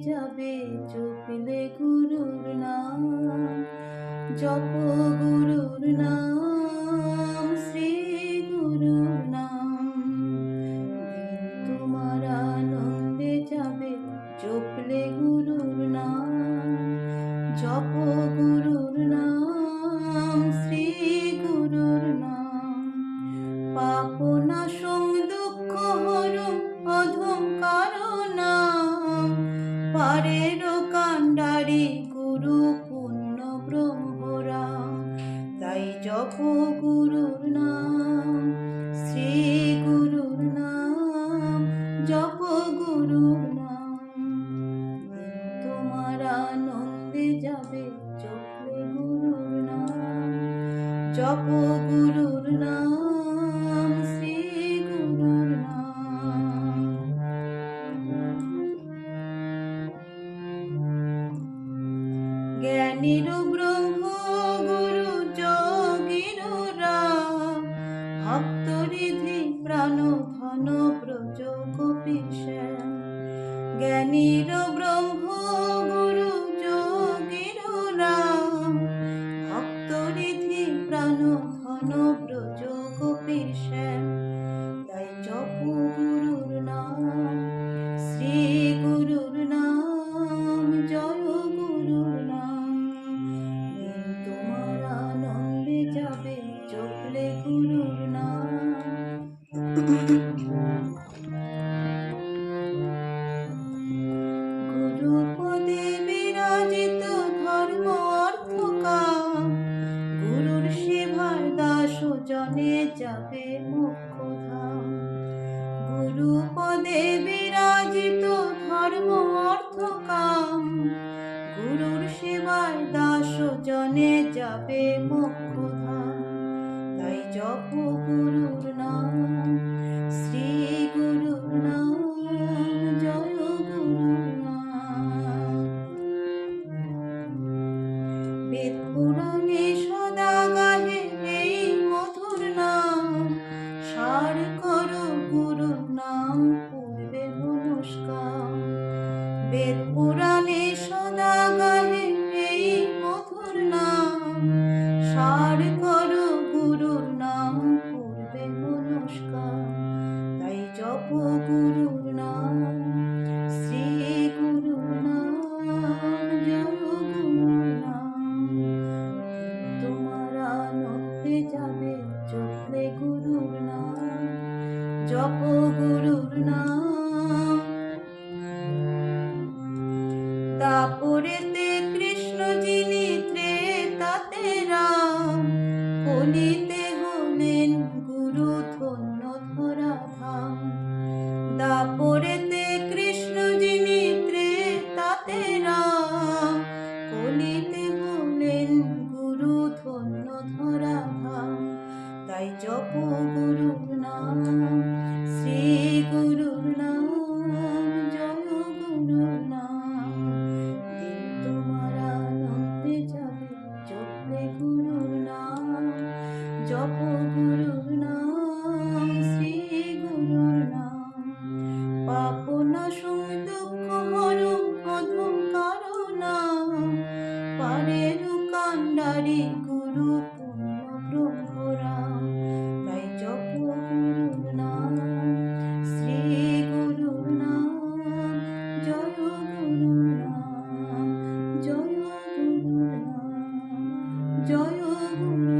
যাবে জপলে গুরুর নাম জপ গুরুর নাম। জপ গুরুর নাম শ্রী গুরুর নাম জপ গুরুর নাম। তোমার আনন্দে যাবে জপলে গুরুর নাম জপ গুরুর নাম শ্রী গুরুর নাম। জ্ঞানীর ব্রহ্ম ভক্ত রিধি প্রাণ ধন ব্রজ কপিশ জ্ঞানীর ব্রহ্ম গুরু যোগীর রাম ভক্ত রিধি প্রাণ ধন ব্রজ কপিশ জনে যাবে মুখ্য ধাম। গুরু পদে বিরাজিত ধর্ম অর্থ কাম। গুরুর সেবায় দাস জনে যাবে তাই জপ গুরুর নাম। বেদ পুরাণে সদা গাহে এই মধুর নাম। সার করো গুরুর নাম পূর্বে নমস্কার তাই জপ গুরুর নাম, শ্রী গুরুর নাম, জয় গুরুর নাম। তোমার আনন্দে যাবে চোখলে গুরুর নাম, জপ গুরুর নাম। তাপরেতে কৃষ্ণ যিনি ত্রেতাতে রাম কলিতে জপ গুরুর নাম শ্রী গুরুর নাম পাপ নাশং দুঃখ হরম অধম কারণাম পারের কাণ্ডারি গুরু পুণ্য ব্রহ্মরাম তাই জপ গুরুর নাম শ্রী গুরুর নাম জয় গুরুর নাম জয় গুরুর নাম জয়